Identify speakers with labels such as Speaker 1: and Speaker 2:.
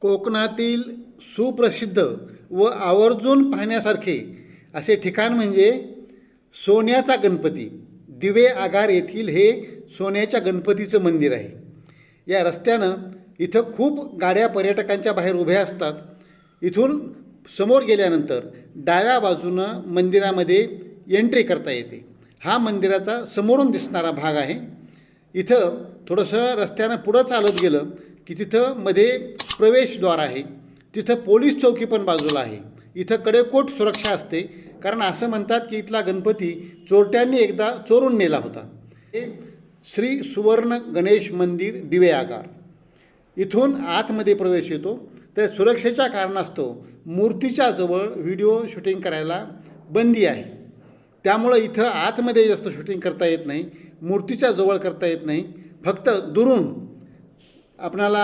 Speaker 1: कोकणातील सुप्रसिद्ध व आवर्जून पाहण्यासारखे असे ठिकाण म्हणजे सोन्याचा गणपती. दिवे आगार येथील हे सोन्याच्या गणपतीचं मंदिर आहे. या रस्त्यानं इथं खूप गाड्या पर्यटकांच्या बाहेर उभ्या असतात. इथून समोर गेल्यानंतर डाव्या बाजूनं मंदिरामध्ये एंट्री करता येते. हा मंदिराचा समोरून दिसणारा भाग आहे. इथं थोडंसं रस्त्यानं पुढं चालत गेलं की तिथं मध्ये प्रवेशद्वार आहे तिथं पोलीस चौकी पण बाजूला आहे. इथं कडेकोट सुरक्षा असते कारण असं म्हणतात की इथला गणपती चोरट्यांनी एकदा चोरून नेला होता. हे श्री सुवर्ण गणेश मंदिर दिवे आगार. इथून आतमध्ये प्रवेश येतो तर सुरक्षेच्या कारणास्तव मूर्तीच्या जवळ व्हिडिओ शूटिंग करायला बंदी आहे. त्यामुळं इथं आतमध्ये जास्त शूटिंग करता येत नाही मूर्तीच्या जवळ करता येत नाही फक्त दुरून आपणाला